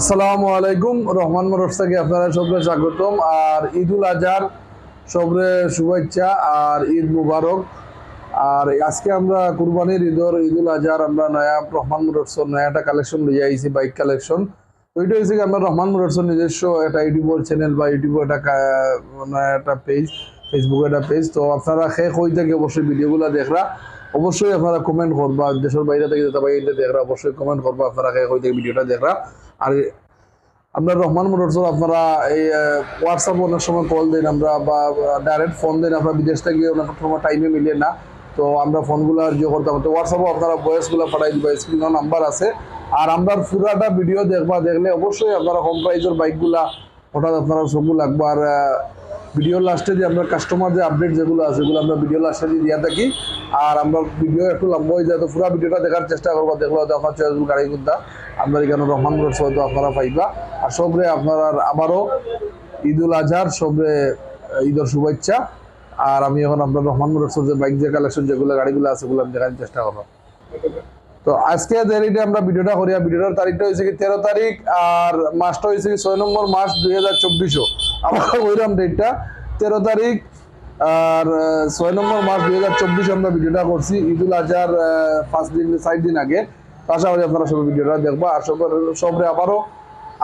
আসসালামু আলাইকুম, রহমান থেকে আপনারা সবরে স্বাগতম। আর ঈদুল আজহার, সবরে শুভেচ্ছা আর ঈদ মুবারক। আর আজকে আমরা কুরবানির ঈদর ঈদুল আজহার, আমরা নয়া রহমান মোটরসর নয়া একটা কালেকশন লইয়া আইছি বাইক কালেকশন তো হচ্ছে কি আমরা রহমান মোটরসর নিজস্ব একটা ইউটিউবের চ্যানেল বা ইউটিউবের একটা নয়া একটা পেজ ফেসবুকে একটা পেজ তো আপনারা সে কই থেকে অবশ্যই ভিডিওগুলো দেখরা, অবশ্যই আপনারা কমেন্ট করবা, দেশের বাইরে থেকে যেটা বাইরে দেখরা, অবশ্যই কমেন্ট করবা, আপনারা সে কই থেকে ভিডিওটা দেখরা। আর আপনার রহমান মোটরসল আপনারা এই হোয়াটসঅ্যাপ অনেক সময় কল দেন আমরা বা ডাইরেক্ট ফোন দেন, আপনারা বিদেশ থেকে অনেক সময় টাইমে মিলিয়ে না। তো আমরা ফোনগুলো যে করতাম তো হোয়াটসঅ্যাপও আপনারা ভয়েসগুলো পাঠাই দিবা স্ক্রিনও নাম্বার আছে। আর আমরা পুরাটা ভিডিও দেখবা, দেখলে অবশ্যই আপনারা হোম প্রাইজের বাইকগুলা হঠাৎ আপনারা সবগুলো আর ভিডিও লাস্টে যে আমরা কাস্টমার যে আপডেট যেগুলো আছে সেগুলো আমরা ভিডিও লাস্টে দিয়ে দিয়া থাকি। আর আমরা ভিডিও একটু লম্বা হয়ে যায়, তো পুরো ভিডিওটা দেখার চেষ্টা করব। দেখল হয়তো আপনার চয়েসগুলো গাড়ি করতে আপনার এখানে রহমান রোড হয়তো আপনারা পাইবা। আর সবরে আপনারা আবারও ঈদুল আজহার, সবরে ঈদের শুভেচ্ছা। আর আমি এখন আপনার রহমান মোটরস যে বাইক যে কালেকশন যেগুলো গাড়িগুলো আছে সেগুলো আমি দেখার চেষ্টা করব। তো আজকে তারিখে আমরা ভিডিওটা করি। ভিডিওটার তারিখটা হয়েছে কি তেরো তারিখ, আর মাসটা হয়েছে কি ছয় নম্বর মাস দুই হাজার চব্বিশও। আমরা ডেটটা তেরো তারিখ আর ছয় নম্বর মাস দুই হাজার চব্বিশ আমরা ভিডিওটা করছি। ঈদুল আজহার পাঁচ দিন চার দিন আগে। আশা করি আপনারা সবাই ভিডিওটা দেখব। আর সবার সবরে আবারও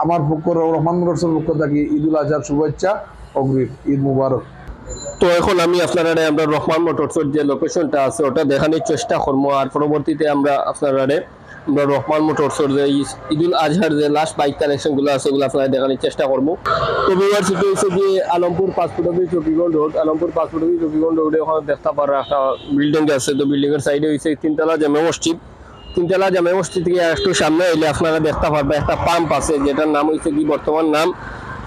আমার পক্ষ, রহমান মোটরসের পক্ষ থাকি ঈদুল আজহার শুভেচ্ছা, অগ্রিম ঈদ মুবারক। তো এখন আমি আপনারা আমরা রহমান মোটরসের যে লোকেশনটা আছে, ওটা দেখানোর চেষ্টা করব। আর পরবর্তীতে আমরা আপনারা আমরা রহমান মোটরসের যে ঈদুল আজহার যে লাস্ট বাইক কালেকশনগুলো আছে ওগুলো আপনারা দেখানোর চেষ্টা করব। তো বিবার সিটি হচ্ছে যে Alampur passport office Chakiganj road Alampur passport office Chakiganj রোডে ওখানে দেখতে পারা একটা বিল্ডিং আছে। তো বিল্ডিং এর সাইডে হচ্ছে তিনতলা জামে মসজিদ। তিনতলা জামে মসজিদ থেকে একটু সামনে এলে আপনারা দেখতে পারবেন একটা পাম্প আছে, যেটার নাম হচ্ছে কি বর্তমান নাম?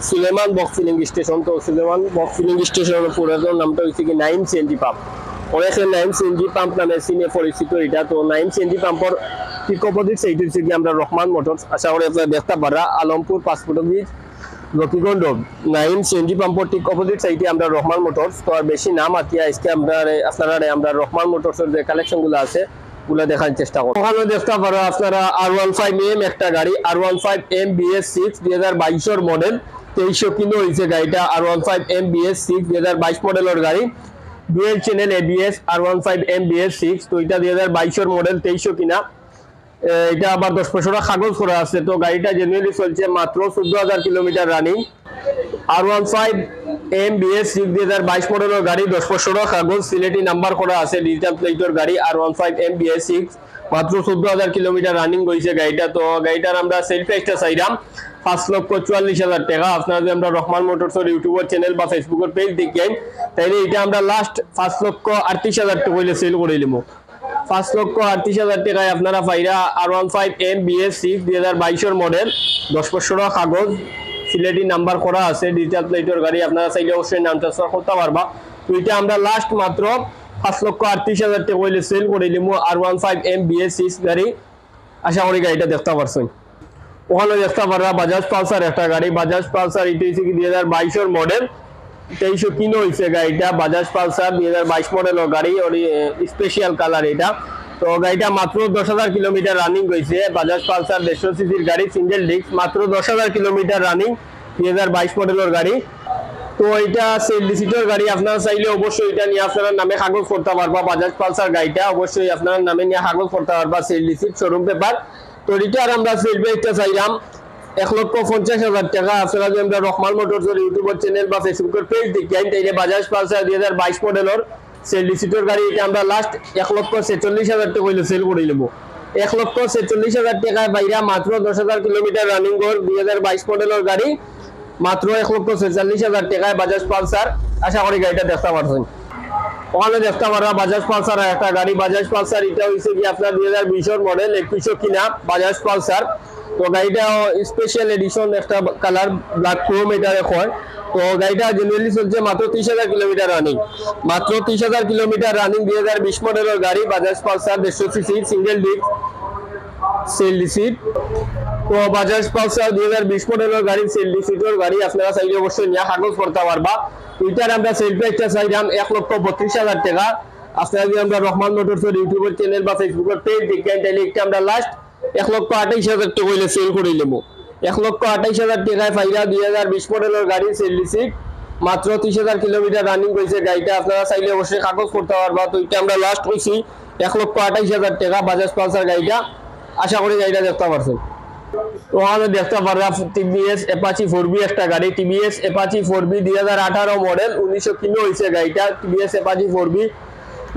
সুলেমান বক্স ফিলিং স্টেশন তো সুলেমান বক্স ফিলিং স্টেশনের পুরাতন নামটা হচ্ছে কি নাইন সিএনজি পাম্প অনেকে নাইন সিএনজি পাম্প নামে সিনে পরিচিত এটা। তো নাইন সিএনজি পাম্পর ঠিক অপোজিট হচ্ছে কি আমরা রহমান মোটরস আশা করি আপনারা দেখতে পারা Alampur passport office Lakshmiganj nine CNG পাম্পর ঠিক অপোজিট সাইডে আমরা রহমান মোটরস তো আর বেশি নাম আতিয়া আজকে আমরা আপনারা আমরা রহমান মোটরসের যে কালেকশনগুলো আছে গুলো দেখার চেষ্টা করব ওখানে দেখতে পারো আপনারা আর ওয়ান ফাইভ এম একটা গাড়ি আর one five M BS six দুই হাজার বাইশের মডেল। তেইশশো কিলো হয়েছে গাড়িটা আর one five M BS six দুই হাজার বাইশ মডেলের গাড়ি। ডুয়েল চ্যানেল এবিএস আর one five M BS six তো এটা দুই হাজার বাইশের মডেল তেইশশো কিনা। এটা আবার দশ বছর কাগজ করা আছে। তো গাড়িটা জেনুয়ালি চলছে মাত্র চোদ্দ হাজার kilometre running R one five M BS six দুই হাজার বাইশ মডেলের গাড়ি, দশ বছর কাগজ, সিলেটি নাম্বার করা আছে ডিজিটাল প্লেটের গাড়ি R one five M BS six মাত্র চোদ্দ হাজার কিলোমিটার রানিং হয়েছে গাড়িটা। তো গাড়িটার আমরা সেল প্রাইসটা চাইলাম, পাঁচ লক্ষ চুয়াল্লিশ হাজার টাকা। আপনারা যদি আমরা রহমান মোটরসের ইউটিউবের চ্যানেল বা ফেসবুকের পেজ দেখেন তাইলে এটা আমরা লাস্ট পাঁচ লক্ষ আটত্রিশ হাজার টাকা সেল করে নিবো পাঁচ লক্ষ আটত্রিশ হাজার টাকায় আপনারা পাইরা R one five M BS six দুই হাজার বাইশের মডেল দশ বছর কাগজ সিলেটি নাম্বার করা আছে ডিজিটাল প্লেটের গাড়ি আপনারা চাইলে অবশ্যই নাম ট্রান্সফার করতে পারবা। তো এটা আমরা লাস্ট মাত্র পাঁচ লক্ষ আটত্রিশ হাজার টাকা হইলে সেল করে নিবো R one five M BS six গাড়ি। আশা করি গাড়িটা দেখতে পারছেন। ওখানে দেখতে পারবা বাজাজ পালসার একটা গাড়ি। বাজাজ পালসার কি দুই হাজার বাইশের মডেল তেইশশো কিলো হয়েছে গাড়িটা বাজাজ পালসার দুই হাজার বাইশ মডেলের গাড়ি ওর স্পেশাল কালার এটা। তো গাড়িটা মাত্র দশ হাজার কিলোমিটার রানিং হয়েছে বাজাজ পালসার দেড়শো সিসির গাড়ি সিঙ্গেল ডিস্ক মাত্র দশ হাজার কিলোমিটার রানিং দুই হাজার বাইশ মডেলের গাড়ি। তো এটা সেল ডিসিটের গাড়ি, আপনারা চাইলে অবশ্যই এটা নিয়ে আপনারা নামে কাগজ করতে পারবা। বাজাজ পালসার গাড়িটা অবশ্যই আপনারা নামে নিয়ে কাগজ করতে পারবা সেল ডিসিট শোরুম পেপার তো এটার আমরা সেল পেজটা চাইলাম এক লক্ষ পঞ্চাশ হাজার টাকা। আপনারা আমরা রহমান মোটরসের ইউটিউবের চ্যানেল বা ফেসবুকের পেজ দেখেন তাইলে বাজাজ পালসার দুই হাজার বাইশ মডেলের সেল ডিসিটের গাড়ি এটা আমরা লাস্ট এক লক্ষ ছেচল্লিশ হাজার টাকা হইলে সেল করে নেব। এক লক্ষ ছেচল্লিশ হাজার টাকায় বাইরা মাত্র দশ হাজার কিলোমিটার রানিং গড় দুই হাজার বাইশ মডেলের গাড়ি। মাত্র এক লক্ষ ছেচল্লিশ হাজার টাকায় বাজাজ পালসার। আশা করি গাড়িটা দেখতে পারছেন। ওখানে দেখতে পারা বাজাজ পালসার একটা গাড়ি। বাজাজ পালসার এটা হয়েছে কি আপনার দুই হাজার বিশের মডেল একুশশো কিনা বাজাজ পালসার। তো গাড়িটা স্পেশাল এডিশন একটা কালার ব্ল্যাক ক্রোম এটা হয়। তো গাড়িটা জেনুয়ালি চলছে মাত্র ত্রিশ হাজার কিলোমিটার রানিং মাত্র ত্রিশ হাজার কিলোমিটার রানিং দুই হাজার বিশ মডেলের গাড়ি বাজাজ পালসার দেড়শো CC single disc sale receipt তো বাজাজ পালসার দুই হাজার বিশ মডেলের গাড়ি সেল রিসিটের গাড়ি আপনারা চাইলে অবশ্যই নিয়ে কাগজ করতে পারবা। এটার আমরা সেল প্রাইসটা চাইলাম এক লক্ষ বত্রিশ হাজার টাকা। আপনারা যদি আমরা রহমান মোটরসের ইউটিউবের চ্যানেল বা ফেসবুকের পেজ তাহলে একটা আমরা লাস্ট এক লক্ষ আঠাইশ হাজার টাকা হইলে সেল করে নেব এক লক্ষ আঠাইশ হাজার টাকায় ফাইরা দুই হাজার বিশ মডেলের গাড়ি সেলডি সিট মাত্র ত্রিশ হাজার কিলোমিটার রানিং করেছে গাড়িটা আপনারা চাইলে অবশ্যই কাগজ করতে পারবা। তো এটা আমরা লাস্ট কইছি, এক লক্ষ আঠাইশ হাজার টাকা বাজাজ পালসার গাড়িটা। আশা করি গাড়িটা দেখতে পারছেন। ওখানে দেখতে পারবা টিভিএস অ্যাপাচি ফোর বি একটা গাড়ি। টিভিএস অ্যাপাচি ফোর বি দুই হাজার আঠারো মডেল, উনিশশো কিলো হয়েছে গাড়িটা। টিভিএস অ্যাপাচি ফোর বি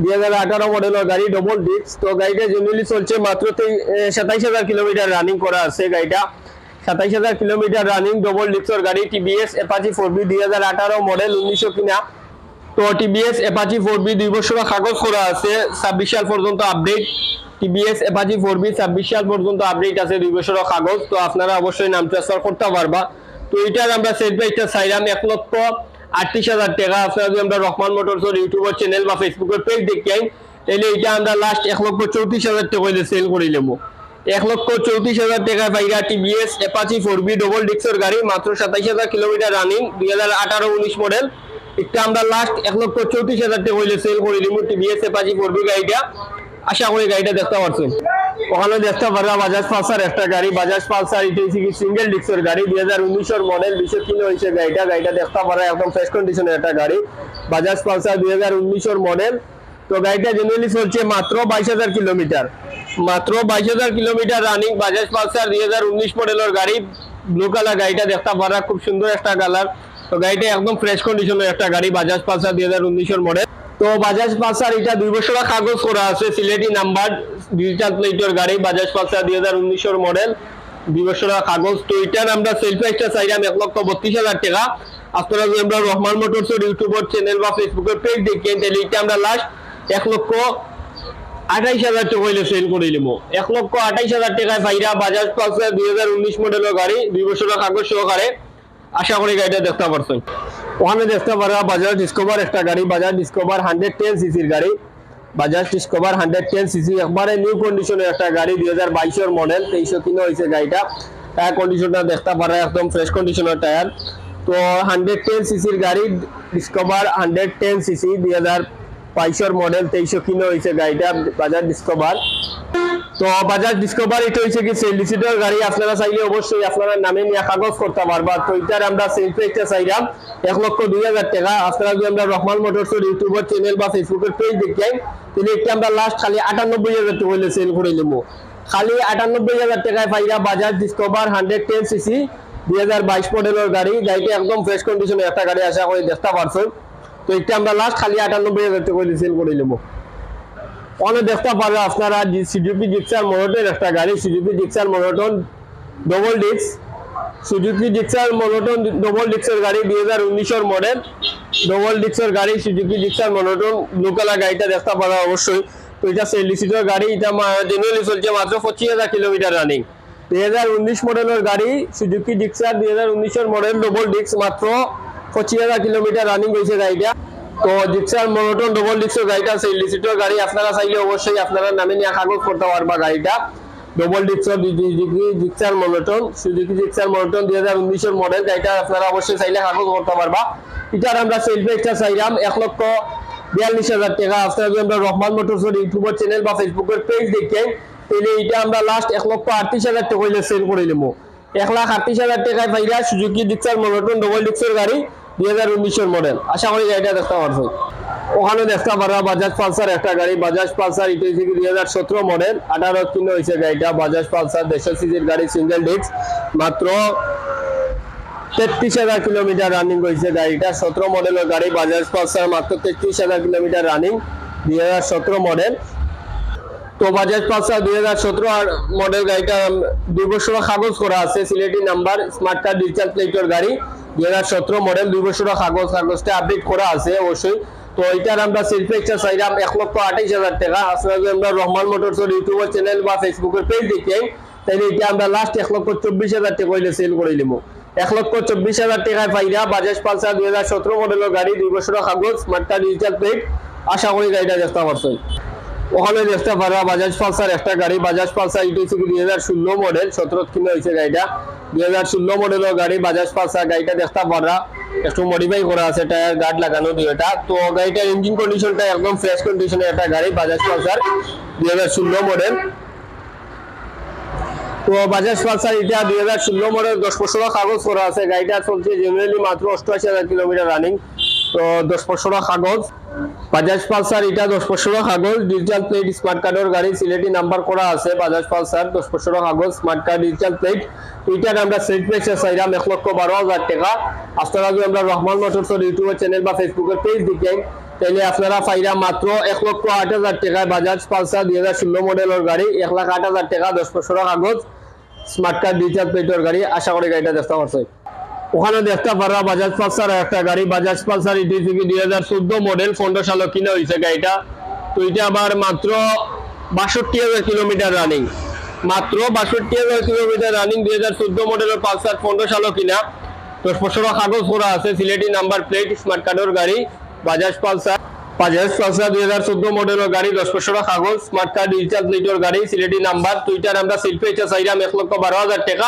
দুই হাজার আঠারো মডেলের গাড়ি ডবল ডিস্ক তো গাড়িটা জেনুয়ালি চলছে মাত্র সাতাইশ হাজার কিলোমিটার রানিং করা আছে গাড়িটা। সাতাইশ হাজার কিলোমিটার রানিং ডবল ডিস্কর গাড়ি টিভিএস অ্যাপাচি ফোর বি দুই হাজার আঠারো মডেল উনিশশো কিনা। তো টিভিএস অ্যাপাচি ফোর বি দুই বছর কাগজ করা আছে, ছাব্বিশ সাল পর্যন্ত update TVS Apache four V ছাব্বিশ সাল পর্যন্ত আপডেট আছে দুই বছর কাগজ। তো আপনারা অবশ্যই নাম ট্রান্সফার করতে পারবা। তো এটার আমরা সেট প্রাইসটা চাইলাম এক লক্ষ। আটত্রিশ হাজার টাকা আছে। যদি আমরা রহমান মোটরসের ইউটিউবের চ্যানেল বা ফেসবুকের পেজ দেখি তাহলে এটা আমরা লাস্ট এক লক্ষ চৌত্রিশ হাজার টাকা হইলে সেল করে নেব। এক লক্ষ চৌত্রিশ হাজার টাকা পাইরা TVS Apache four V double ডিক্সের গাড়ি, মাত্র সাতাইশ হাজার কিলোমিটার রানিং দুই হাজার আঠারো উনিশ মডেল এটা আমরা লাস্ট এক লক্ষ চৌত্রিশ হাজার টাকা হইলে সেল করে দিব টিভিএস অ্যাপাচি ফোর বি গাড়িটা। আশা করি গাড়িটা দেখতে পারছেন। ওখানে দেখতে পারবা বাজাজ পালসার একটা গাড়ি। বাজাজ পালসার এটা কি সিঙ্গেল ডিক্সের গাড়ি। দুই হাজার উনিশের মডেল বিশেষ কিলো হয়েছে গাড়িটা। গাড়িটা দেখতে পারা, একদম ফ্রেশ কন্ডিশনের একটা গাড়ি। বাজাজ পালসার দুই হাজার উনিশের মডেল তো গাড়িটা জেনারেলি চলছে মাত্র বাইশ হাজার কিলোমিটার। মাত্র বাইশ হাজার কিলোমিটার রানিং বাজাজ পালসার দুই হাজার উনিশ মডেলের গাড়ি। ব্লু কালার গাড়িটা দেখতে পারা, খুব সুন্দর একটা কালার তো গাড়িটা একদম ফ্রেশ কন্ডিশনের একটা গাড়ি বাজাজ পালসার দুই হাজার উনিশের মডেল তো বাজাজ পালসার, এটা দুই বছর কাগজ করা আছে, সিলেটি নাম্বার ডিজিটাল প্লেটের গাড়ি, বাজাজ পালসার দুই হাজার উনিশের মডেল, দুই বছর কাগজ। তো এটার আমরা সেল প্রাইসটা চাইলাম এক লক্ষ বত্রিশ হাজার টাকা। আপনারা যদি আমরা রহমান মোটরসের ইউটিউবের চ্যানেল বা ফেসবুকের পেজ দেখেন, তাহলে এটা আমরা লাস্ট এক লক্ষ আঠাইশ হাজার টাকা হইলে সেল করে নিবো। এক লক্ষ আঠাইশ হাজার টাকায় ভাইরা বাজাজ পালসার দুই হাজার উনিশ মডেলের গাড়ি, দুই বছরের কাগজ সহকারে আশা করি গাড়িটা দেখতে পারছেন। ওখানে দেখতে পারা বাজাজ ডিসকভার একটা গাড়ি বাজাজ ডিসকভার হান্ড্রেড টেন সিসির গাড়ি Bajaj Discover hundred ten CC একবারে নিউ কন্ডিশনের একটা গাড়ি দুই হাজার বাইশের মডেল তেইশশো কিনে হয়েছে গাড়িটা টায়ার কন্ডিশনটা দেখতে পারা একদম ফ্রেশ কন্ডিশনের টায়ার তো হান্ড্রেড টেন সিসির গাড়ি ডিসকভার হান্ড্রেড টেন সিসি দুই হাজার বাইশের মডেল তেইশশো কিলো হয়েছে গাড়িটা বাজাজ ডিসকভার। তো বাজাজ ডিসকভার এটা হচ্ছে কি সেলিসিটর গাড়ি, আপনারা চাইলে অবশ্যই আপনারা নামে নিয়ে কাগজ করতে পারবা। তো এটার আমরা সেল প্রাইসটা চাইলাম এক লক্ষ দুই হাজার টাকা। আপনারা যদি আমরা রহমান মোটরসের ইউটিউবের চ্যানেল বা ফেসবুকের পেজ দেখেন, তাহলে একটা আমরা লাস্ট খালি আটানব্বই হাজার টাকা হইলে সেল করে নেব। খালি আটানব্বই হাজার টাকায় পাইরা Bajaj Discover hundred ten CC দুই হাজার বাইশ মডেলের গাড়ি। গাড়িটা একদম ফ্রেশ কন্ডিশনে একটা গাড়ি আশা করি দেখতে পারছেন। তো এটা আমরা লাস্ট খালি আটানব্বই হাজার টাকা সেল করে নেব। অনেক দেখতে পারবে আপনারা সুজুকি জিক্সার মনোটন একটা গাড়ি Suzuki Gixxer monotone double disc Suzuki Gixxer monotone double ডিস্কের গাড়ি দুই হাজার উনিশের মডেল ডবল ডিস্কের গাড়ি Suzuki Gixxer monotone blue colour গাড়িটা দেখতে পারা অবশ্যই। তো এটা সেলিসিটর গাড়ি, এটা জেনুয়ালি চলছে মাত্র পঁচিশ হাজার কিলোমিটার রানিং দুই হাজার উনিশ মডেলের গাড়ি সুজুকি জিক্সার দুই হাজার উনিশের মডেল ডবল ডিস্ক মাত্র পঁচিশ হাজার কিলোমিটার রানিং হয়েছে গাড়িটা। তো জিক্সার মনোটন ডবল ডিক্সের গাড়িটা সেই লিসিটর গাড়ি, আপনারা চাইলে অবশ্যই আপনারা নামে নিয়ে কাগজ করতে পারবা গাড়িটা। Double ডিক্সর Gixxer monotone Suzuki Gixxer monotone দুই হাজার উনিশের মডেল গাড়িটা আপনারা অবশ্যই চাইলে কাগজ করতে পারবা। এটার আমরা সেল প্রাইসটা চাইলাম এক লক্ষ বিয়াল্লিশ হাজার টাকা। আপনারা যদি আমরা রহমান মোটরসের ইউটিউবের চ্যানেল বা ফেসবুকের পেজ দেখেন, তাহলে এটা আমরা লাস্ট এক লক্ষ আটত্রিশ হাজার টাকা সেল করে নেব এক লাখ আটত্রিশ হাজার টাকায় পাইরা সুজুকি ডিক্সার মনোটন ডবল ডিক্সের গাড়ি। দুই হাজার উনিশের মডেল আশা করি গাড়িটা দেখতে পারছ। ওখানে দেখতে পারা বাজাজ পালসার একটা গাড়ি। বাজাজ পালসার এটা হচ্ছে দুই হাজার সতেরো মডেল আঠারো কিলো হয়েছে গাড়িটা। বাজাজ পালসার দেড়শো সিজির গাড়ি সিঙ্গেল ডিস্ক মাত্র তেত্রিশ হাজার কিলোমিটার রানিং হয়েছে গাড়িটা। সতেরো মডেলের গাড়ি। বাজাজ পালসার মাত্র তেত্রিশ হাজার কিলোমিটার রানিং দুই হাজার সতেরো মডেল তো বাজাজ পালসার দুই হাজার সতেরো মডেল গাড়িটা দুই বছর কাগজ করা আছে, Sylheti number smart card digital প্লেটের গাড়ি, দুই হাজার সতেরো মডেল দুই বছর কাগজ, কাগজটা আপডেট করা আছে অবশ্যই। তো এটার আমরা সেলফ একটা চাইলাম এক লক্ষ আঠাইশ হাজার টাকা। আসলে যদি আমরা রহমান মোটরসের ইউটিউবের চ্যানেল বা ফেসবুকের পেজ দেখি তাহলে এটা আমরা লাস্ট এক লক্ষ চব্বিশ হাজার টাকা হইলে সেল করে নিব এক লক্ষ চব্বিশ হাজার টাকায় পাইরা বাজাজ পালসার দুই হাজার সতেরো মডেলের গাড়ি, দুই বছর কাগজ স্মার্ট কার্ড ডিজিটাল প্লেট আশা করি গাড়িটা দেখতে পারছেন। ওখানে দেখতে পারবা বাজাজ পালসার একটা গাড়ি বাজাজ পালসার এটা হচ্ছে দুই হাজার ষোলো মডেল সতেরো কিলো হয়েছে গাড়িটা। দুই হাজার ষোলো মডেলের গাড়ি বাজাজ পালসার গাড়িটা দেখতে পারবা একটু মডিফাই করা আছে টায়ার গার্ড লাগানো দুইটা তো গাড়িটার ইঞ্জিন কন্ডিশনটা একদম ফ্রেশ কন্ডিশনের একটা গাড়ি বাজাজ পালসার দুই হাজার ষোলো মডেল তো বাজাজ পালসার এটা দুই হাজার ষোলো মডেল দশ বছর কাগজ করা আছে। গাড়িটা চলছে জেনারেলি মাত্র অষ্টআশি হাজার কিলোমিটার রানিং দশ বছর কাগজ বাজাজ পালসার এটা দশ বছর কাগজ ডিজিটাল প্লেট স্মার্ট কার্ডের গাড়ি সিলেটি নাম্বার করা আছে বাজাজ পালসার দশ বছর কাগজ স্মার্ট কার্ড ডিজিটাল প্লেট এটার আমরা সেট প্রাইসে চাইলাম এক লক্ষ বারো হাজার টাকা। আপনারা যদি আমরা রহমান মোটরসের ইউটিউবের চ্যানেল বা ফেসবুকের পেজ দেখেন, তাহলে আপনারা পাইরা মাত্র এক লক্ষ আট হাজার টাকায় বাজাজ পালসার দুই হাজার ষোলো মডেলের গাড়ি, এক লাখ আট হাজার টাকা, দশ বছর কাগজ স্মার্ট কার্ড ডিজিটাল প্লেটের গাড়ি। আশা করি গাড়িটা দেখতে পারছে ওখানে দেখতে পারা বাজাজ পালসার একটা গাড়ি। বাজাজ পালসার ইটি থেকে দুই হাজার চোদ্দ মডেল পনেরো সালে কিনা হয়েছে গাড়িটা তো এটা আবার মাত্র বাষট্টি হাজার কিলোমিটার রানিং মাত্র বাষট্টি হাজার কিলোমিটার রানিং দুই হাজার চোদ্দ মডেলের পালসার পনেরো সালে কিনা। দশ বছর কাগজ করা আছে, সিলেটি নাম্বার প্লেট স্মার্ট কার্ডের গাড়ি বাজাজ পালসার বাজাজ পালসার দুই হাজার চোদ্দ মডেলের গাড়ি দশ বছর কাগজ স্মার্ট কার্ড ডিজিটাল প্লেটের গাড়ি, সিলেটি নাম্বার। টুইটার আমরা শিল্পে চাইলাম এক লক্ষ বারো হাজার টাকা।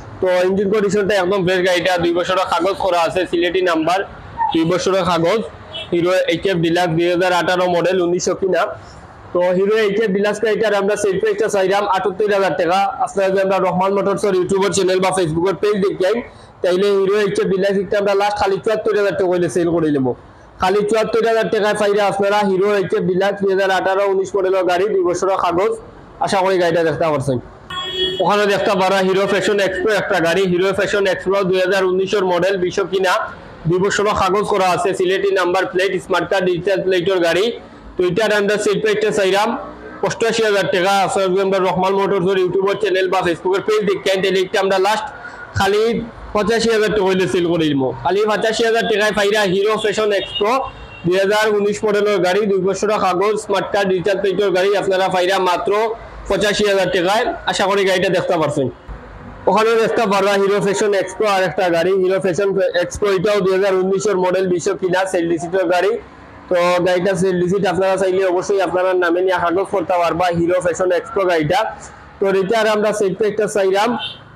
তো ইঞ্জিন কন্ডিশনটা একদম ফ্রেশ গাড়িটা দুই বছরের কাগজ করা আছে, সিলেটি নাম্বার, দুই বছরের কাগজ। হিরো এইচ এফ ডিলাক্স দুই হাজার আঠারো মডেল উনিশশো কিনা। তো হিরো এইচ এফ ডিলাক্স গাড়িটার আমরা সেল প্রাইসটা চাইলাম আটাত্তর হাজার টাকা। আপনারা যদি আমরা রহমান মোটরসের ইউটিউবের চ্যানেল বা ফেসবুকের পেজ দেখেন তাইলে হিরো এইচ এফ ডিলাক্স আমরা লাস্ট খালি চুয়াত্তর হাজার টাকা হইলে সেল করে নেব। খালি চুয়াত্তর হাজার টাকায় পাইলে আপনারা হিরো এইচ এফ ডিলাক্স দুই হাজার আঠারো, উনিশ মডেলের গাড়ি, দুই বছরের কাগজ। আশা করি গাড়িটা দেখতে পারছেন। ওখানে দেখতে পারা হিরো ফ্যাশন এক্সপ্রো একটা গাড়ি, হিরো ফ্যাশন এক্সপ্রো দুই হাজার উনিশের মডেল বিশ্ব কিনা। দুই বছরের কাগজ করা আছে, Sylheti number plate smart card digital প্লেটের গাড়ি। তো এটার আমরা সেল প্রাইসটা চাইলাম অষ্টআশি হাজার টাকা আপনারা যদি আমরা রহমান মোটরসের ইউটিউবের চ্যানেল বা ফেসবুকের পেজ দেখেন তাহলে এটা আমরা লাস্ট খালি পঁচাশি হাজার টাকা হইলে সেল করে দিব খালি পঁচাশি হাজার টাকায় পাইরা হিরো ফ্যাশন এক্সপ্রো দুই হাজার উনিশ মডেলের গাড়ি, দুই বছরের কাগজ স্মার্ট কার্ড ডিজিটাল প্লেটের গাড়ি আপনারা পাইরা মাত্র পঁচাশি হাজার টাকায়। আশা করি গাড়িটা দেখতে পারছেন। ওখানে দেখতে পারবা হিরো ফ্যাশন এক্সপ্রো আর একটা গাড়ি। হিরো ফ্যাশন এক্সপ্রো এটাও দুই হাজার উনিশের মডেল বিশো কিনা সেলডি সিটের গাড়ি। তো গাড়িটা সেলডি সিট আপনারা চাইলে অবশ্যই আপনারা নামে নিয়ে কাগজ করতে পারবা হিরো ফ্যাশন এক্সপ্রো গাড়িটা। তো এটার আমরা সেট একটা চাইলাম।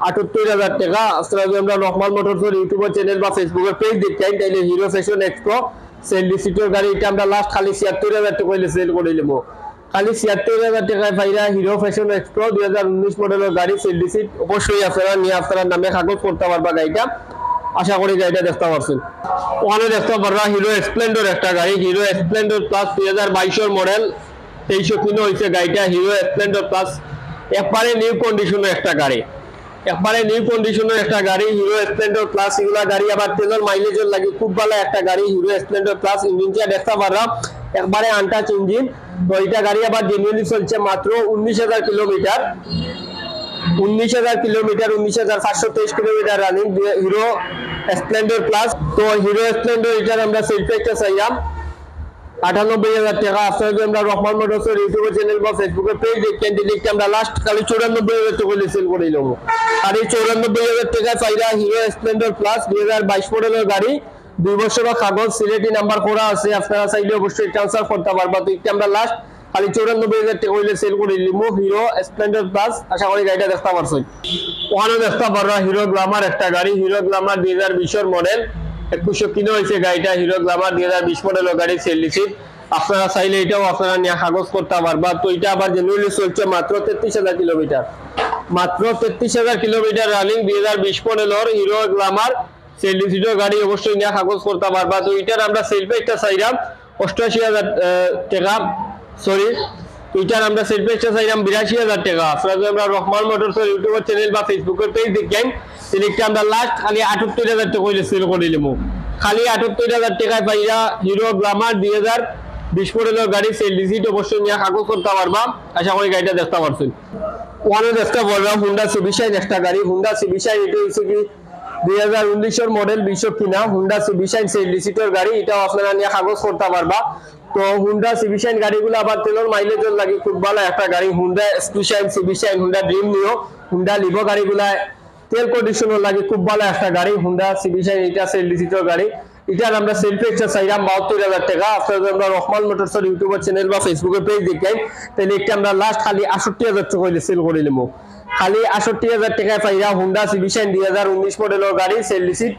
আটাত্তর হাজার টাকা। যদি আমরা রহমান মোটরসের ইউটিউবের চ্যানেল বা ফেসবুকের পেজ দেখতেন তাইলে হিরো ফ্যাশন এক্সপ্রো সেলডি সিটের গাড়ি এটা আমরা লাস্ট খালি ছিয়াত্তর হাজার টাকা সেল করে নেব। খালি ছিয়াত্তর হাজার টাকায় পাইরা হিরো ফ্যাশন এক্সপ্রো দুই হাজার উনিশ মডেলের গাড়ি সেলডি সিট অবশ্যই আপনারা নিয়ে আপনারা নামে কাগজ করতে পারবা গাড়িটা। আশা করি গাড়িটা দেখতে পারছেন। ওখানে দেখতে পারবা হিরো এক্সপ্লেন্ডর একটা গাড়ি। হিরো এক্সপ্লেন্ডর প্লাস দুই হাজার বাইশের মডেল তেইশ কিলো হয়েছে গাড়িটা। হিরো এক্সপ্লেন্ডর প্লাস একবারে নিউ কন্ডিশনের একটা গাড়ি। একবারে নিউ কন্ডিশনের একটা গাড়ি হিরো স্প্লেন্ডার প্লাস এগুলা গাড়ি আবার তেলের মাইলেজের লাগে। খুব ভালো একটা গাড়ি হিরো স্প্লেন্ডার প্লাস ইঞ্জিনটা দেখতে পারলাম একবারে আনটাচ ইঞ্জিন তো এটা গাড়ি আবার জেনুইনলি চলছে মাত্র উনিশ হাজার কিলোমিটার। উনিশ হাজার কিলোমিটার, উনিশ হাজার পাঁচশো তেইশ kilometre running Hero Splendor plus তো হিরো স্প্লেন্ডার এটার আমরা সেলফি একটা চাইলাম। আটানব্বই হাজার টাকা। আপনারা যদি আমরা রহমান মোটরসের চ্যানেল বা পেজ দেখতেন দিল্লিতে আমরা লাস্ট খালি চৌরানব্বই হাজার টাকা সেল করে নেব আর এই চৌরানব্বই হাজার টাকায় পাইরা হিরো স্প্লেন্ডার প্লাস দুই হাজার বাইশ মডেলের গাড়ি, দুই বছরের কাগজ, সিলেটি নাম্বার করা আছে। আপনারা চাইলে অবশ্যই ট্রান্সফার করতে পারবা। তো আমরা লাস্ট খালি চৌরানব্বই হাজার টাকা হইলে সেল করে নিবো হিরো স্প্লেন্ডার প্লাস আশা করি গাড়িটা দেখতে পারছ ওখানে দেখতে পারবা হিরো গ্লামার একটা গাড়ি। হিরো গ্লামার দুই হাজার বিশের মডেল একুশশো কিলো হয়েছে গাড়িটা হিরো গ্লামার দুই হাজার বিশ মডেলের গাড়ি সেল রিসিভ আপনারা চাইলে এটাও আপনারা নিয়ে কাগজ করতে পারবা। তো এটা আবার জেনুইনলি চলছে মাত্র তেত্রিশ হাজার কিলোমিটার। মাত্র তেত্রিশ হাজার কিলোমিটার রানিং দুই হাজার বিশ মডেলের হিরো গ্লামার সেল রিসিভ গাড়ি অবশ্যই নিয়ে কাগজ করতে পারবা। তো এটার আমরা সেলফে একটা চাইলাম অষ্টআশি হাজার টাকা সরি টুইটার আমরা সেল পেজটা চাইলাম বিরাশি হাজার টাকা। আপনারা যদি আমরা রহমান মোটরস ইউটিউবের চ্যানেল বা ফেসবুকের পেজ দেখেন সেদিকটা আমরা লাস্ট খালি আটাত্তর হাজার টাকা সেল করে নিলাম খালি আটাত্তর হাজার টাকায় পাইরা হিরো গ্লামার দুই হাজার বিশ মডেলের গাড়ি সেল রিসিট অবশ্যই নিয়ে কাগজ করতে পারবা। আশা করি গাড়িটা দেখতে পারছেন। ওয়ানে দেখতে পারলাম হুন্ডা সিবিশাইন একটা গাড়ি হুন্ডা সিবিশাইন এটা হচ্ছে কি দুই হাজার উনিশের মডেল বিশো কিনা। হুন্ডা সিবিশাইন সেই লিসিটের গাড়ি, এটাও আপনারা নিয়ে কাগজ করতে পারবা। তো হুন্ডা সিবিশাইন গাড়িগুলো আবার তেলের মাইলেজের লাগে খুব ভালো একটা গাড়ি Honda SP Shine CB Shine Honda Dream Neo. Honda Livo গাড়িগুলা, তেল কন্ডিশনের লাগে খুব ভালো একটা গাড়ি হুন্ডা সিবি শাইন এটা সেল ডিজিটাল গাড়ি। এটার আমরা সেল পেজটা চাইলাম বাহাত্তর হাজার টাকা। আপনার আমরা রহমান মোটরসের ইউটিউবের চ্যানেল বা ফেসবুকের পেজ দেখাই তাহলে একটা আমরা লাস্ট খালি আষট্টি হাজার টাকা হইলে সেল করে নিবো খালি আষট্টি হাজার টাকায় পাইরা হুন্ডা সিবি শাইন দুই হাজার উনিশ মডেলের গাড়ি সেল রিসিট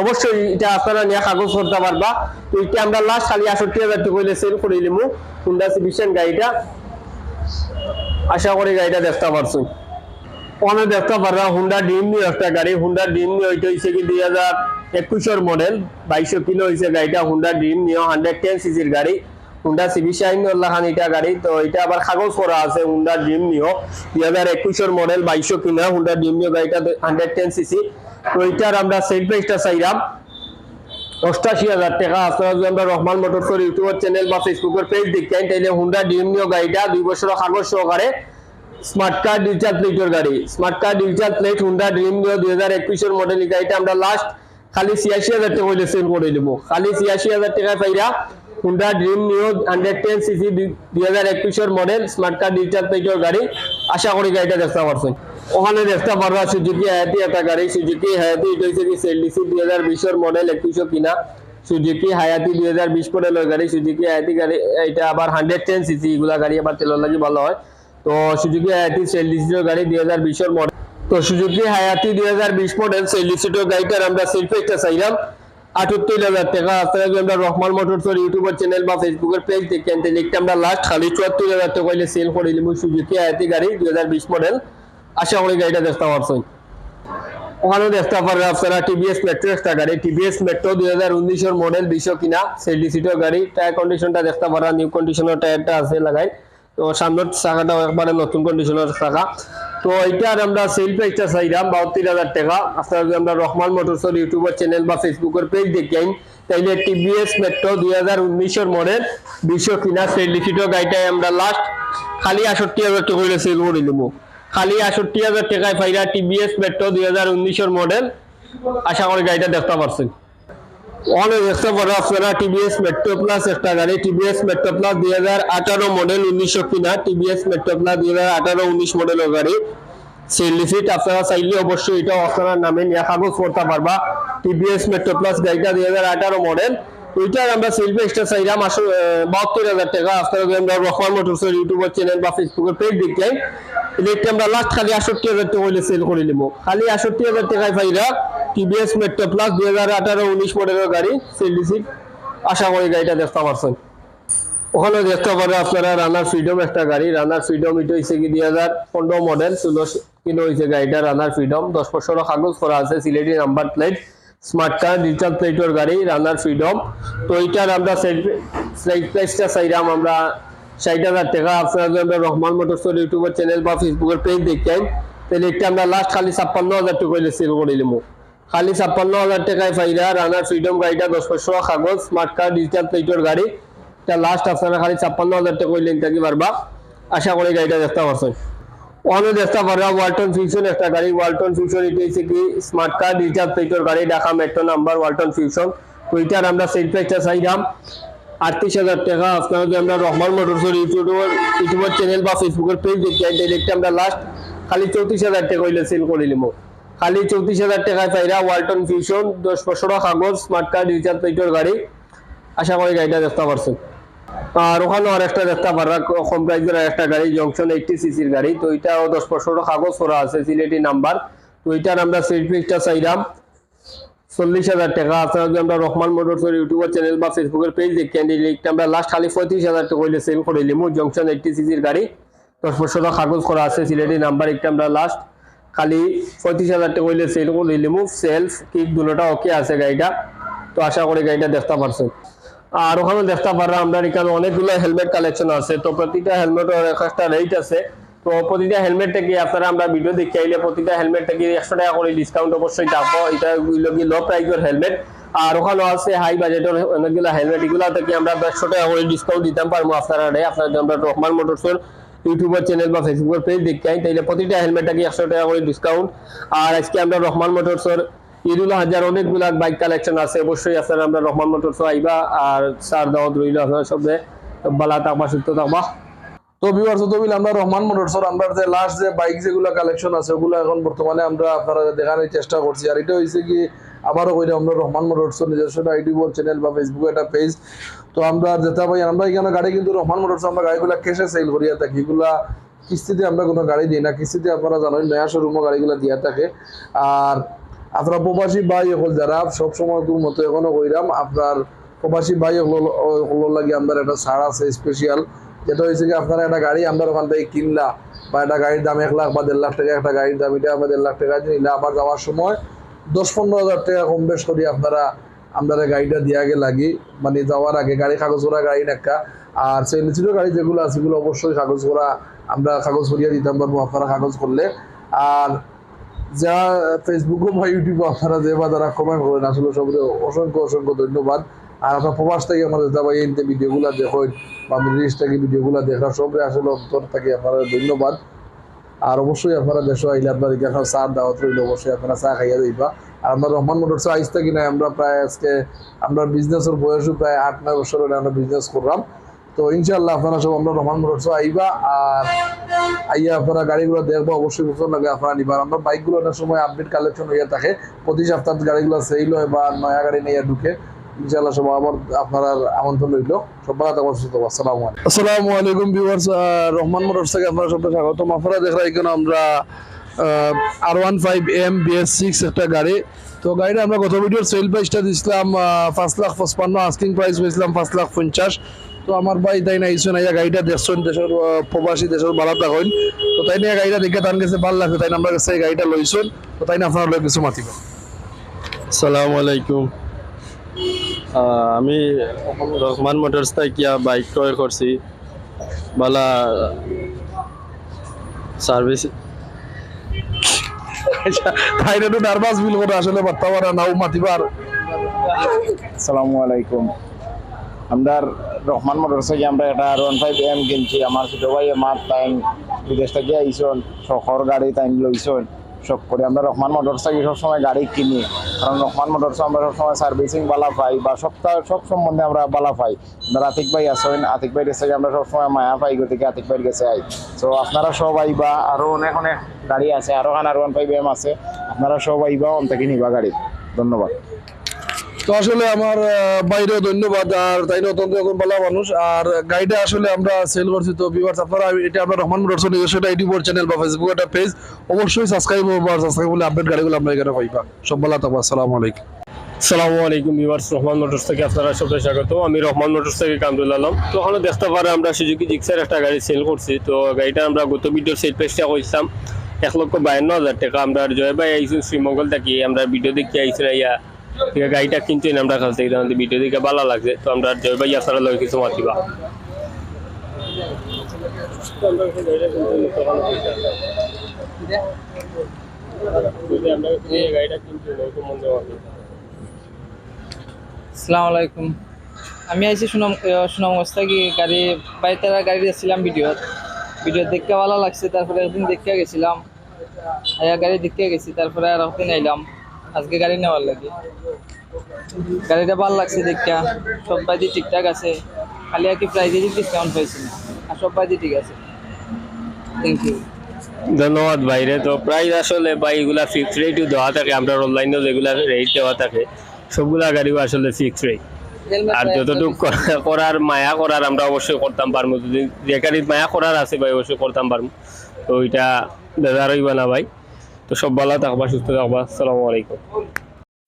অবশ্যই এটা আপনারা নিয়ে কাগজ করতে পারবা। তো এটা আমরা লাস্ট খালি আষট্টি হাজার টাকা হইলে সেল করে নিবো হুন্ডা সিবি শাইন গাড়িটা। আশা করি গাড়িটা দেখতে পারছ। অনেক দেখতে পারলাম হুন্ডা ডিম নিয়ে একটা গাড়ি। হুন্ডা ডিম নিয়ে ওইটা হয়েছে কি দুই হাজার একুশের মডেল বাইশশো কিলো হয়েছে গাড়িটা হুন্ডা ডিম নিয়ে হান্ড্রেড টেন সিসির গাড়ি। হুন্ডা সিবি শাইন লাখান এটা গাড়ি। তো এটা আবার কাগজ করা আছে হুন্ডা ডিম নিও দুই হাজার একুশের মডেল বাইশশো কিনা হুন্ডা ডিম নিয়ে গাড়িটা হান্ড্রেড টেন সিসি তো এটার আমরা প্রাইসটা চাইলাম অষ্টাশি হাজার টাকা। যদি আমরা রহমান মোটরসের ইউটিউবের চ্যানেল বা ফেসবুকের পেজ তাহলে হুন্ডা ডিম নিয়ে গাড়িটা দুই বছরের কাগজ সহকারে স্মার্ট ডিজিটাল প্লেটের গাড়ি। স্মার্ট ডিজিটাল প্লেট হুন্ডা নিয়ে দুই হাজার একুশের মডেল গাড়িটা আমরা লাস্ট খালি ছিয়াশি হাজার টাকা হইলে সেল করে দেব খালি ছিয়াশি হাজার টাকা পাইরা Honda Dream new hundred ten CC দুই হাজার একুশের মডেল স্মার্ট কার্ড ডিজিটাল প্লেটের গাড়ি। আশা করি গাড়িটা দেখতে পারছেন। ওখানে দেখতে পারবা সুজুকি হায়াতি একটা গাড়ি সুজুকি হায়াতি এটা হচ্ছে কি সেলডিসি দুই হাজার বিশের মডেল একুশো কিনা। সুজুকি হায়াতি দুই হাজার বিশ মডেলের গাড়ি সুজুকি হায়াতি গাড়ি, এটা আবার হান্ড্রেড টেন সিসি এগুলা গাড়ি আবার তেলের লাগি ভালো হয়। তো সুজুকি হায়াতি সেলডিসির গাড়ি দুই হাজার বিশের মডেল তো সুজুকি হায়াতি দুই হাজার বিশ মডেল সেলডিসিটোর গাড়িটার আমরা সেলফেসটা চাইলাম। আটাত্তর হাজার টাকা। আপনারা যদি আমরা রহমান মোটরসের ইউটিউবের চ্যানেল বা ফেসবুকের পেজ দেখেন তাহলে আমরা লাস্ট খালি চুয়াত্তর হাজার টাকা সেল করে নিলাম সুজুকি হায়াতি গাড়ি দুই হাজার বিশ মডেল আশা করি গাড়িটা দেখতে পারছেন ওখানে দেখতে পারবেন আপনারা টিভিএস মেট্রো একটা গাড়ি টিভিএস মেট্রো দুই হাজার উনিশের মডেল দুইশো কিনা সেলডি সিটের গাড়ি। টায়ার কন্ডিশনটা দেখতে পারা নিউ কন্ডিশনের টায়ারটা আছে লাগাই। তো সামনের চাকাটাও একবারে নতুন কন্ডিশনের চাকা। তো এইটার আমরা সেল প্রাইসটা চাইলাম বাহাত্তর হাজার টাকা। আপনারা যদি আমরা রহমান মোটরসের ইউটিউবের চ্যানেল বা ফেসবুকের পেজ দেখেন, তাইলে টিভিএস মেট্রো দুই হাজার উনিশের মডেল দুইশো কিনা সেলডি সিটের গাড়িটাই আমরা লাস্ট খালি আষট্টি হাজার টাকা হইলে সেল করে নিবো খালি আষট্টি হাজার টাকায় পাইরা টিভিএস মেট্রো দুই হাজার উনিশের মডেল আশা করি গাড়িটা দেখতে পারছেন। অনেক দেখতে পারো আপনারা টিভিএস মেট্রো প্লাস একটা গাড়ি। টিভিএস মেট্রো প্লাস দুই হাজার আঠারো মডেল উনিশশো কিনা। টিভিএস মেট্রো প্লাস দুই হাজার আঠারো উনিশ মডেলের গাড়ি। সেলিফিট আপনারা চাইলে অবশ্যই এটা আপনার নামে নিয়ে কাগজ করতে পারবা। টিভিএস মেট্রো প্লাস গাড়িটা দুই হাজার আঠারো মডেল ওইটার আমরা সেলফি এক্সট্রা চাইলাম আসলে বাহাত্তর হাজার টাকা। আপনারা রহমান মোটরসের ইউটিউবের চ্যানেল বা ফেসবুকের পেজ দেখেন ইলেকট্রি আমরা লাস্ট খালি আষট্টি হাজার টাকা হইলে সেল করে নিব। খালি আষট্টি হাজার টাকায় পাইরা টিভিএস মেট্রো প্লাস দুই হাজার আঠারো, উনিশ মডেলের গাড়ি সেল রিসিট আশা করি গাড়িটা দেখতে পারছেন। ওখানে দেখতে পারে আপনারা রানার ফ্রিডম একটা গাড়ি। রানার ফ্রিডম এটা হয়েছে কি দুই হাজার পনেরো মডেল ষোলো কিলো হয়েছে গাড়িটা রানার ফ্রিডম দশ বছরের কাগজ করা আছে, Sylheti number plate smart car digital প্লেটের গাড়ি রানার ফ্রিডম তো এইটার আমরা সেল প্রাইসটা চাইলাম আমরা ষাট হাজার টাকা। আপনারা যদি রহমান মোটরসের ইউটিউবের চ্যানেল বা ফেসবুকের পেজ দেখেন, তাহলে একটা আমরা লাস্ট খালি ছাপ্পান্ন হাজার টাকা হইলে সেল করে নিলাম খালি ছাপ্পান্ন হাজার টাকায় পাইরা রানার ফ্রিডম গাড়িটা দশ বছর কাগজ স্মার্ট কার ডিজিটাল প্লেটের গাড়ি। এটা লাস্ট আপনারা খালি ছাপ্পান্ন হাজার টাকা হইলে থাকি পারবা আশা করি গাড়িটা দেখতে পারছেন। অনেক দেখতে পারবা ওয়ালটন ফিউশন একটা গাড়ি। ওয়ালটন ফিউশন এটা হচ্ছে কি? স্মার্ট কার ডিজিটাল প্লেটের গাড়ি, Dhaka metro number Walton Fusion তো এটার আমরা সেল প্রাইসটা চাইলাম। আটত্রিশ হাজার টাকা। আপনারা যদি আমরা রহমান মোটরসের ইউটিউবের ইউটিউবের চ্যানেল বা ফেসবুকের পেজ দেখি ডাইরেক্ট আমরা লাস্ট খালি চৌত্রিশ হাজার টাকা হইলে সেল করে নিব খালি চৌত্রিশ হাজার টাকায় পাইরা ওয়ালটন ফিউশন দশ বছর কাগজ স্মার্ট কার্ড রিচার্জ প্লেটের গাড়ি। আশা করি গাড়িটা দেখতে পারছেন। আর ওখানে আর একটা দেখতে পারা কম প্রাইসের একটা গাড়ি জংশন এইটটি সিসির গাড়ি। তো এটাও দশ বছর কাগজ করা আছে, সিলেটি নাম্বার তো এটার আমরা সেল প্রাইসটা চাইলাম। চল্লিশ হাজার টাকা আছে। যদি আমরা রহমান মোটরসের ইউটিউবের চ্যানেল বা ফেসবুকের পেজ দেখেন লিখতে আমরা লাস্ট খালি পঁয়ত্রিশ হাজার টাকা হইলে সেল করে নিলাম জংশন এইটটি সিসির গাড়ি, দশ বছর কাগজ করা আছে, সিলেটি নাম্বার একটা আমরা লাস্ট খালি পঁয়ত্রিশ হাজার টাকা হইলে সেল করে নিলাম সেলফ কিক দুটোটা ওকে আছে গাড়িটা। তো আশা করি গাড়িটা দেখতে পারছেন আর ওখানে দেখতে পারলাম আমরা এখানে অনেকগুলো হেলমেট কালেকশন আছে। তো প্রতিটা হেলমেটের একটা রেট আছে। তো প্রতিটা হেলমেট থেকে আপনারা আমরা ভিডিও দেখে আইলে প্রতিটা হেলমেট থেকে একশো টাকা করে ডিসকাউন্ট অবশ্যই থাকব এটা কি লো প্রাইসের হেলমেট আর ওখানে আছে হাই বাজেটের অনেকগুলো হেলমেট এগুলো থেকে আমরা একশো টাকা করে ডিসকাউন্ট দিতে পারব আপনারা আপনারা আমরা রহমান মোটরসের ইউটিউবের চ্যানেল বা ফেসবুকের পেজ দেখতে আই, তাইলে প্রতিটা হেলমেট থেকে একশো টাকা করে ডিসকাউন্ট আর আজকে আমরা রহমান মোটরসের ঈদুল হাজার অনেকগুলা বাইক কালেকশন আছে। অবশ্যই আপনারা আমরা রহমান মোটরস আইবা। আর সার দাওয়াত রইল আপনারা সবে বালা থাকবা, সুস্থ থাকবা। তো ভিউয়ার্স তো বিল আমরা রহমান মোটরসর আমরা যে লাস্ট যে বাইক যেগুলো কালেকশন আছে, ওগুলো এখন বর্তমানে আমরা আপনারা দেখানোর চেষ্টা করছি। আর এটা হয়েছে কি, আবারও কইরা আমরা রহমান মোটরসর নিজস্ব ইউটিউব চ্যানেল বা ফেসবুকে একটা পেজ তো আমরা যেটা পাই আমরা এখানে গাড়ি কিন্তু রহমান মোটরস আমরা গাড়িগুলো ক্যাশে সেল করিয়া থাকি। এগুলা কিস্তিতে আমরা কোনো গাড়ি দিই না। কিস্তিতে আপনারা জানেন, নয়া শোরুমও গাড়িগুলো দিয়া থাকে। আর আপনারা প্রবাসী ভাই হল যারা সবসময় মতো এখনও কইরাম, আপনার প্রবাসী ভাই হলো লাগে আমাদের একটা ছাড় আছে স্পেশাল যেটা হয়েছে কি, আপনারা একটা গাড়ি আমরা ওখান থেকে কিনলা বা একটা গাড়ির দাম এক লাখ বা দেড় লাখ টাকা, একটা গাড়ির দাম এটা আমরা দেড় লাখ টাকা নিলে আবার যাওয়ার সময় দশ পনেরো হাজার টাকা কম বেশ করি আপনারা আপনারা গাড়িটা দিয়ে আগে লাগি। মানে যাওয়ার আগে গাড়ি কাগজ করা, গাড়ি নাকা। আর সেই লিচিত গাড়ি যেগুলো আছে সেগুলো অবশ্যই কাগজ করা, আমরা কাগজ করিয়া দিতাম পারব আপনারা কাগজ করলে। আর যা ফেসবুকও বা ইউটিউবে আপনারা যে বা যারা কমেন্ট করেন, আসলে সবরে অসংখ্য অসংখ্য ধন্যবাদ। আর আপনার প্রবাস থেকে আমাদের ভাই এই ভিডিওগুলো দেখেন, বা বিদেশ থেকে ভিডিওগুলো দেখা, সবরে আসলে অন্তর থেকে, আপনারা ধন্যবাদ। আর অবশ্যই আপনারা দেশে আইলে আপনার এখানে চা দাওয়াত রইলে, অবশ্যই আপনারা চা খাইয়া দিবা আর আমরা রহমান মোটরস আইস থাকি না, আমরা প্রায় আজকে, আমরা বিজনেসের বয়সও প্রায় আট, নয় বছর হলে আমরা বিজনেস করলাম। তো ইনশাল্লাহ আপনারা সব আমরা রহমান মোটরস আইবা, আর আইয়া আপনারা গাড়িগুলো দেখব, অবশ্যই পছন্দ লাগে আপনারা নিবা। আর আমরা বাইকগুলো অনেক সময় আপডেট কালেকশন হইয়া থাকে, প্রতি সপ্তাহ গাড়িগুলো সেল হয় বা নয়া গাড়ি নিয়ে ঢুকে। ইনশাআল্লাহ সব আবার আপনার আমন্ত্রণ রইল। সব ভালো থাকবার সুস্থ আসসালামু আলাইকুম। আসসালামু আলাইকুম ভিউয়ার্স রহমান মোটরস থেকে আপনারা সবাই স্বাগতম। আপনারা দেখরা এখানে আমরা R one five M BS six একটা গাড়ি। তো গাড়িটা আমরা গত ভিডিওর সেল প্রাইসটা দিয়েছিলাম পাঁচ লাখ পঁচপান্ন আস্কিং প্রাইস হয়েছিলাম পাঁচ লাখ পঞ্চাশ। তো আমার ভাই তাই না গাড়িটা দেখছেন দেশের প্রবাসী দেশের ভালো থাকেন। তো তাই নিয়ে গাড়িটা দেখে তার কাছে ভালো লাগছে তাই না আমরা কাছে গাড়িটা লইছেন তো তাই না আপনারা লোক কিছু মাতিবেন। আসসালামু আলাইকুম। আমি রহমান মোটরস থেকে বাইক ক্রয় করছি। বালা সার্ভিস তাই না একটু নার্ভাস ফিল করে আসলে বার্তা নাও মাতিবার আসসালামু আলাইকুম। আমরা রহমান মোটরস থেকে আমরা এটা আর ওয়ান ফাইভ এম কিনছি। আমার ছোট ভাই আমার টাইম বিদেশ থেকে আইসন শখর গাড়ি টাইম লইছন শখ করি। আমরা রহমান মোটরস সবসময় গাড়ি কিনি। কারণ রহমান মোটরস আমরা সবসময় সার্ভিসিং বালা পাই বা সপ্তাহ, সব সম্বন্ধে আমরা বালা পাই। আমরা আতিক ভাই আসেন আতিক ভাইয়ের কাছে আমরা সবসময় মায়া পাই গতিকে আতিক ভাইয়ের কাছে আই। তো আপনারা সব আইবা আরও অনেক অনেক গাড়ি আছে আরও খান আর ওয়ান ফাইভ এম আছে। আপনারা সব আইবা অন্তে নিবা গাড়ি। ধন্যবাদ। তো আসলে আমার বাইরেও ধন্যবাদ, আর তাই অত্যন্ত এখন ভালো মানুষ। আর গাড়িটা আসলে আমরা সেল করছি তো ভিউয়ার্স আপনারা, এটা আমরা রহমান মোটরস নিজস্ব একটা ইউটিউব চ্যানেল বা ফেসবুক একটা পেজ অবশ্যই সাবস্ক্রাইব বা সাবস্ক্রাইব করলে আপডেট গাড়িগুলো আমরা এখানে পাইবা। সব ভালো থাকব, আসসালামু আলাইকুম। আসসালামু আলাইকুম ভিউয়ার্স রহমান মোটরস থেকে আপনারা সবাই স্বাগত। আমি রহমান মোটরস থেকে কামরুল আলম। তো ওখানে দেখতে পারে আমরা সুজুকি জিক্সার একটা গাড়ি সেল করছি। তো গাড়িটা আমরা গত ভিডিও সেল প্রাইসটা কইছিলাম, এক লক্ষ বায়ান্ন হাজার টাকা। আমরা জয় ভাই আইসি শ্রীমঙ্গল থেকে, আমরা ভিডিও দেখি আইসি ইয়া ঠিক আছে, গাড়িটা কিনতে আমরা কাছ থেকে আমাদের ভিডিও দেখে ভালো লাগছে। তো আমরা জয় ভাই আপনারা লয় কিছু মাতিবা আলাইকুম। আমি আইছি সুনাম আহ, সুনামগঞ্জ থেকে গাড়ি বাড়িতে গাড়ি দিয়েছিলাম ভিডিও। ভিডিও দেখতে ভালো লাগছে তারপরে একদিন দেখতে গেছিলাম। গাড়ি দেখতে গেছি তারপরে আর একদিন আইলাম। আজকে গাড়ি নেওয়ার লাগে। গাড়িটা ভালো লাগছে দেখতে সব বাদি ঠিকঠাক আছে। খালি আর কি প্রাইজে ডিসকাউন্ট পাইছি না আর সব বাদি ঠিক আছে। থ্যাংক ইউ ধন্যবাদ ভাইরে তো প্রাইস আসলে ভাই এগুলা ফিক্স রেটও দেওয়া থাকে। আমরা অনলাইনেও যেগুলা রেট দেওয়া থাকে সবগুলা গাড়িও আসলে ফিক্স রেট আর যতটুকু করা- করার মায়া করার আমরা অবশ্যই করতাম পারব যদি যে গাড়ির মায়া করার আছে ভাই অবশ্যই করতাম পারব তো ওইটা বেজার হইবা না ভাই। তো সব ভালো থাকবা, সুস্থ থাকবা। আসসালামু আলাইকুম।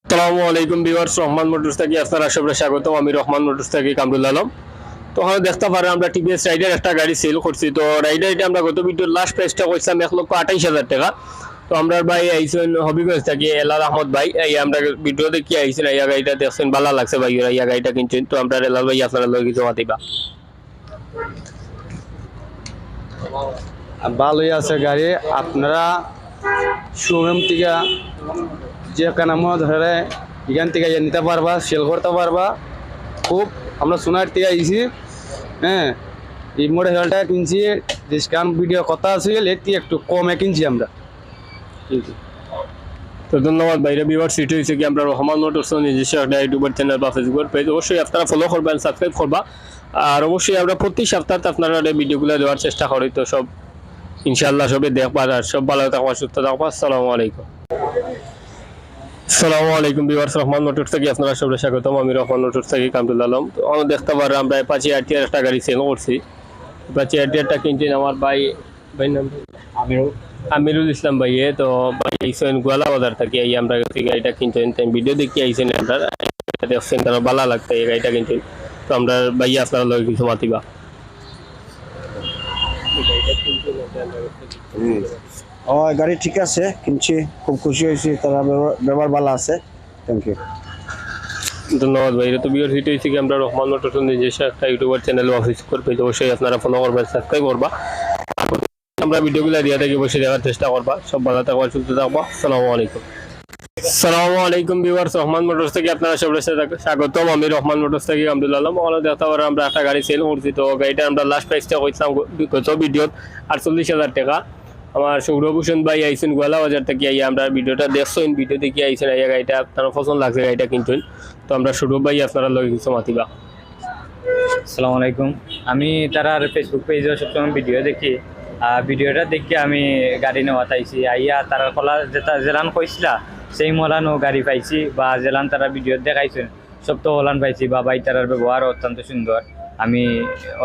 আসসালামু আলাইকুম ভিউয়ার্স, রহমান মোটরস থেকে আপনারা সবাই স্বাগত আমি রহমান মোটরস থেকে কামরুল আলম। তো ওখানে দেখতে পারেন, আমরা টিভিএস রাইডার একটা গাড়ি সেল করছি। তো রাইডার এটা আমরা গত ভিডিওর লাস্ট প্রাইসটা করছিলাম এক লক্ষ আঠাইশ হাজার টাকা। তো আমরা ভাই আইসেন হবিগঞ্জ থেকে এলাল আহমদ ভাই। এই আমরা ভিডিও দেখি আইসেন ইয়া গাড়িটা দেখছেন, ভালো লাগছে ভাই ওরা ইয়া গাড়িটা কিনছেন। তো আমরা এলাল ভাই আপনারা লগে কিছু মাতিবা ভালোই আছে গাড়ি। আপনারা শোরুম থেকে যে কানামো ধরে এখান থেকে নিতে পারবা, সেল করতে পারবা। খুব আমরা সোনার থেকে আইছি হ্যাঁ। এই মডেলটা কিনছি ডিসকাউন্ট ভিডিও কথা আছে থেকে একটু কমে কিনছি আমরা। তো ধন্যবাদ বাইরে বিবার সিট হয়েছে কি আমরা রহমান মোটরস নিজস্ব একটা ইউটিউবার চ্যানেল বা ফেসবুক পেজ অবশ্যই আপনারা ফলো করবেন সাবস্ক্রাইব করবা। আর অবশ্যই আমরা প্রতি সপ্তাহে আপনারা ভিডিওগুলো দেওয়ার চেষ্টা করি, তো সব ইনশাল্লাহ সবে দেখবার আর সব ভালো থাকবা সুস্থ থাকবা। আসসালামু আলাইকুম। আসসালামু আলাইকুম বিভার্স রহমান মোটরস থেকে আপনারা সবাই স্বাগতম। আমি রহমান মোটরস থেকে কামরুল আলম। তো আমরা দেখতে পারো আমরা পাঁচি আটিয়ার একটা গাড়ি সেল করছি পাঁচি আটিয়ারটা কিনছেন আমার ভাই ভাই নাম আমিরুল। আমিরুল ইসলাম ভাইয়ে তো ভাই আইসেন গোয়ালা বাজার থেকে। এই আমরা গাড়িটা কিনছেন তাই ভিডিও দেখি আইসেন আমরা দেখছেন তারা ভালো লাগতো এই গাড়িটা কিনছেন। তো আমরা ভাইয়া আপনারা লগে কিছু মাতিবা। গাড়ি ঠিক আছে, কিনছি, খুব খুশি হয়েছি, তারা ব্যবহার ভালো আছে। থ্যাংক ইউ ধন্যবাদ ভাই তো বিয়ার হিট হয়েছে কি, আমরা রহমান মোটর নিজস্ব একটা ইউটিউবার চ্যানেল বা ফেসবুক পেজ অবশ্যই আপনারা ফলো করবেন সাবস্ক্রাইব করবা। আমরা ভিডিওগুলো দিয়ে থাকি বসে দেখার চেষ্টা করবা। সব ভালো থাকবা, সুস্থ থাকবা। আসসালামু আলাইকুম। আসসালামু আলাইকুম ভিউয়ার্স, রহমান মোটরস থেকে আপনারা সবাই স্বাগতম। আমি রহমান মোটরস থেকে আব্দুল আলম। আমরা একটা গাড়ি সেল করছি। তো গাড়িটা আমরা লাস্ট প্রাইসটা কইছিলাম গত ভিডিওত আটচল্লিশ হাজার টাকা। আমার সৌরভূষণ ভাই আইসেন গোয়ালা বাজার থেকে আইয়া আমরা ভিডিওটা দেখছেন ভিডিও দেখে আইসেন আইয়া গাড়িটা আপনার পছন্দ লাগছে গাড়িটা কিনছেন তো আমরা সৌরভ ভাই আপনারা লগে কিছু মাতিবা। আসসালামু আলাইকুম। আমি তারার ফেসবুক পেজে সবসময় ভিডিও দেখি। ভিডিওটা দেখে আমি গাড়ি নেওয়া চাইছি। আইয়া তারার কলা যেটা জেলান কইছিলা সেই মলানো গাড়ি পাইছি বা জেলান তারা ভিডিও দেখাইছেন সব তো হলান পাইছি। বা বাই তারার ব্যবহার অত্যন্ত সুন্দর। আমি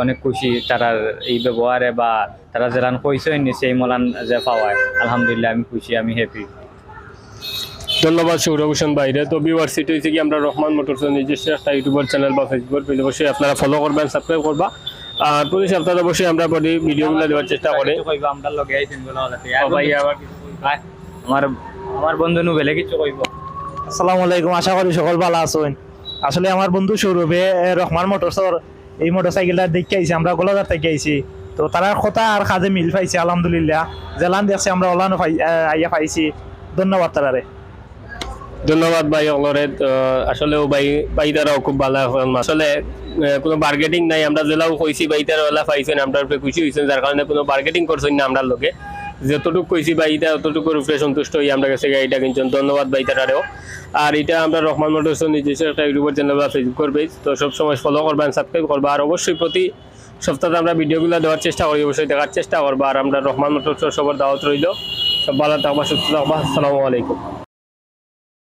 অনেক খুশি তারার এই ব্যবহারে বা তারা জেলান কইছেন সেই মলান যে পাওয়ায়। আলহামদুলিল্লাহ আমি খুশি আমি হ্যাপি ধন্যবাদ সৌরভূষণ বাইরে তো ভিউয়ার সিট হয়েছে কি আমরা রহমান মোটরস নিজস্ব একটা ইউটিউবার চ্যানেল বা ফেসবুক পেজ অবশ্যই আপনারা ফলো করবেন সাবস্ক্রাইব করবা। আর প্রতি সপ্তাহে অবশ্যই আমরা ভিডিওগুলো দেওয়ার চেষ্টা করি। কইবা আমরা আমার বন্ধু নুবেলে কিছু কইব? আসসালামু আলাইকুম আশা করি সকল ভালো আছেন। আসলে আমার বন্ধু সৌরভে রহমান মোটরসর এই মোটরসাইকেলটা দেখে আইছি আমরা গোলাঘাট থেকে আইছি। তো তারার কথা আর কাজে মিল পাইছি আলহামদুলিল্লাহ। জেলান দেখছি আমরা ওলানো পাই আইয়া পাইছি। ধন্যবাদ তারারে। ধন্যবাদ ভাই অলরে আসলেও ভাই ভাই তারাও খুব ভালো এখন। আসলে কোনো মার্কেটিং নাই আমরা জেলাও কইছি ভাই তারা ওলা পাইছেন আমরা খুশি হয়েছেন যার কারণে কোনো মার্কেটিং করছেন না আমরা লোকে যতটুকু কইছি ভাই, এটা অতটুকু রূপে সন্তুষ্ট হই আমরা কাছে গাড়িটা কিনছেন। ধন্যবাদ ভাই তারারেও। আর এটা আমরা রহমান মোটরস নিজস্ব একটা ইউটিউবের চ্যানেল বা ফেসবুক করবে তো সবসময় ফলো করবেন সাবস্ক্রাইব করব। আর অবশ্যই প্রতি সপ্তাহে আমরা ভিডিওগুলো দেওয়ার চেষ্টা করি, অবশ্যই দেখার চেষ্টা করব। আর আমরা রহমান মোটরস সবার দাওয়াত রইল। সব ভালো থাকবা, সুস্থ থাকবা। আসসালামু আলাইকুম।